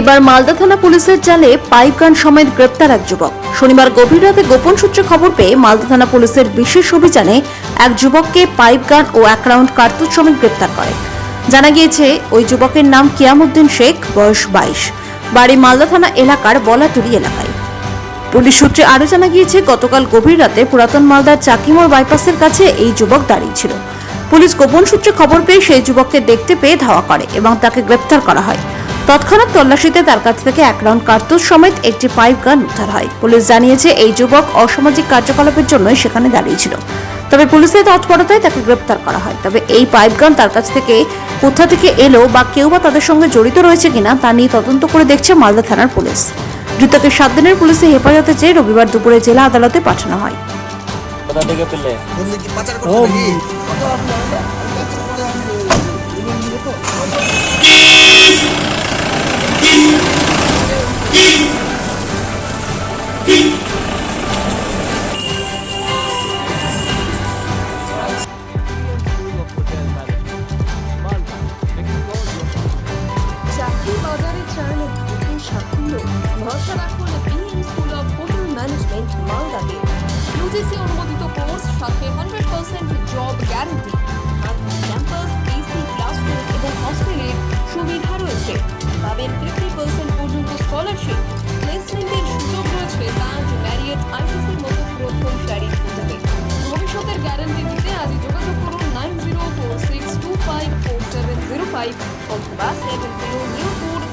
এবার মালদা থানা পুলিশের জালে পাইপ গান সমেত গ্রেপ্তার এক যুবক। শনিবার গভীর রাতে গোপন সূত্রে খবর পেয়ে মালদা থানা পুলিশের বিশেষ অভিযানে এক যুবককে পাইপ গান ও এক রাউন্ড কার্তুজ সমেত গ্রেপ্তার করে। জানা গিয়েছে, ওই যুবকের নাম কিয়ামুদ্দিন শেখ, বয়স বাইশ। বাড়ি মালদা থানা এলাকার বলাটুরি এলাকায়। পুলিশ সূত্রে আরও জানা গিয়েছে, গতকাল গভীর রাতে পুরাতন মালদার চাকিমোড় বাইপাসের কাছে এই যুবক দাঁড়িয়েছিল পুলিশ গোপন সূত্রে খবর পেয়ে সেই যুবককে দেখতে পেয়ে ধাওয়া করে এবং তাকে গ্রেপ্তার করা হয়। তৎক্ষণাৎ তল্লাশিতে তার কাছ থেকে এক রাউন্ড কার্তুজ সমেত একটি পাইপ গান উদ্ধার হয়। পুলিশ জানিয়েছে এই যুবক অসামাজিক কার্যকলাপের জন্যই সেখানে দাঁড়িয়েছিল। তবে পুলিশের তৎপরতায় তাকে গ্রেপ্তার করা হয়। তবে এই পাইপ গান তার কাছ থেকে কোথা থেকে এলো বা কেউ বা তাদের সঙ্গে জড়িত রয়েছে কিনা তা নিয়ে তদন্ত করে দেখছে মালদা থানার পুলিশ। ধৃতকে সাত দিনের পুলিশে হেফাজতে চেয়ে রবিবার দুপুরে জেলা আদালতে পাঠানো হয়। কোথা থেকে পেলে? পাচার ভরসা রাখুন school of hotel management UGC অনুমোদিত course job guarantee. Campus, AC, classroom scholarship. প্লেসমেন্টের সুযোগ রয়েছে তাজ ম্যারিয়েট আইসিসির মতো প্রথম শাড়ি খোঁজাবে ভবিষ্যতের গ্যারান্টি দিতে আজই যোগাযোগ করুন nine zero four six two five four seven zero five অথবা সেভেন জিরো জিরো